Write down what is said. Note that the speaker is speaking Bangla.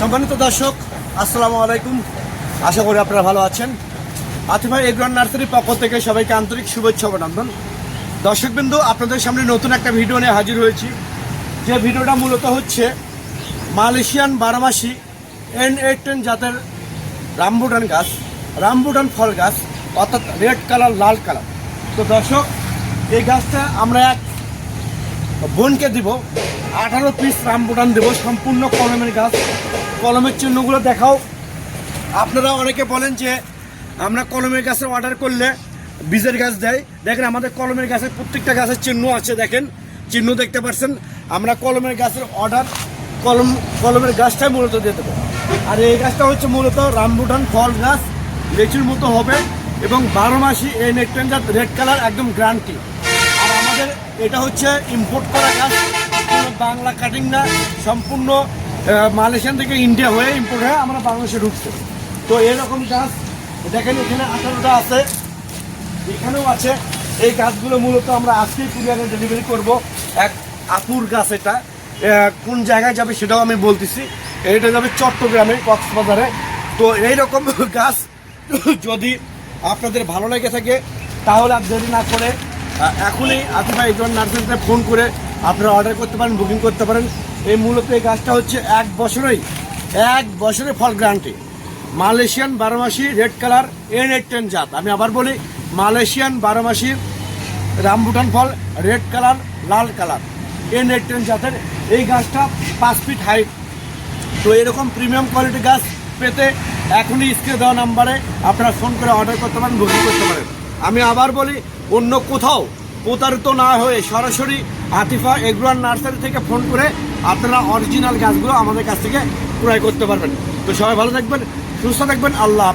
সম্মানিত দর্শক, আসসালামু আলাইকুম। আশা করি আপনারা ভালো আছেন। আতিফা এগ্রান নার্সারির পক্ষ থেকে সবাইকে আন্তরিক শুভেচ্ছা অভিনন্দন। দর্শকবিন্দু, আপনাদের সামনে নতুন একটা ভিডিও নিয়ে হাজির হয়েছি। যে ভিডিওটা মূলত হচ্ছে মালয়েশিয়ান বারোমাসি এন এইট টেন জাতের রামবুটান গাছ, রামবুটান ফল গাছ, অর্থাৎ রেড কালার, লাল কালার। তো দর্শক, এই গাছটা আমরা এক বোনকে দিব, আঠারো পিস রামবুটান দেবো, সম্পূর্ণ কলমের গাছ। কলমের চিহ্নগুলো দেখাও। আপনারা অনেকে বলেন যে আমরা কলমের গাছের অর্ডার করলে বীজের গাছ দেয়। দেখেন আমাদের কলমের গাছের প্রত্যেকটা গাছের চিহ্ন আছে, দেখেন। চিহ্ন দেখতে পাচ্ছেন আমরা কলমের গাছের অর্ডার কলম, কলমের গাছটাই মূলত দিয়ে দেবো। আর এই গাছটা হচ্ছে মূলত রামবুটান ফল গাছ, লেচুর মতো হবে এবং বারো মাসি এই নেকটেন জাত রেড কালার একদম গ্রান্টি আর আমাদের এটা হচ্ছে ইম্পোর্ট করা গাছ বাংলা কাটিং না, সম্পূর্ণ মালয়েশিয়ান থেকে ইন্ডিয়া হয়ে ইম্পোর্ট হয়ে আমরা বাংলাদেশে ঢুকছে। তো এরকম গাছ দেখেন এখানে আঠারোটা আছে, এখানেও আছে। এই গাছগুলো মূলত আমরা আজকেই কুরিয়ারে ডেলিভারি করব। এক আপুর গাছ এটা। কোন জায়গায় যাবে সেটাও আমি বলতেছি। এটা যাবে চট্টগ্রামে কক্সবাজারে। তো এইরকম গাছ যদি আপনাদের ভালো লেগে থাকে, তাহলে আর দেরি না করে এখনই আতিফা একজন নার্সারিতে ফোন করে আপনারা অর্ডার করতে পারেন বুকিং করতে পারেন। এই মূলত এই গাছটা হচ্ছে এক বছরেই, এক বছরে ফল guarantee. Malaysian বারোমাসি red colour N eight ten জাত। আমি আবার বলি, মালয়েশিয়ান বারোমাসি রামবুটান ফল রেড কালার, লাল কালার। এন এইট টেন জাতের এই গাছটা পাঁচ ফিট হাইট। তো এরকম প্রিমিয়াম কোয়ালিটি গাছ পেতে এখনই স্ক্রিনে দেওয়া নাম্বারে আপনারা ফোন করে অর্ডার করতে পারেন, বুকিং করতে পারেন। আমি আবার বলি, অন্য কোথাও প্রতারিত না হয়ে সরাসরি আতিফা এগ্রোয়ার নার্সারি থেকে ফোন করে আপনারা অরিজিনাল গাছগুলো আমাদের কাছ থেকে ক্রয় করতে পারবেন তো সবাই ভালো থাকবেন, সুস্থ থাকবেন, আল্লাহ।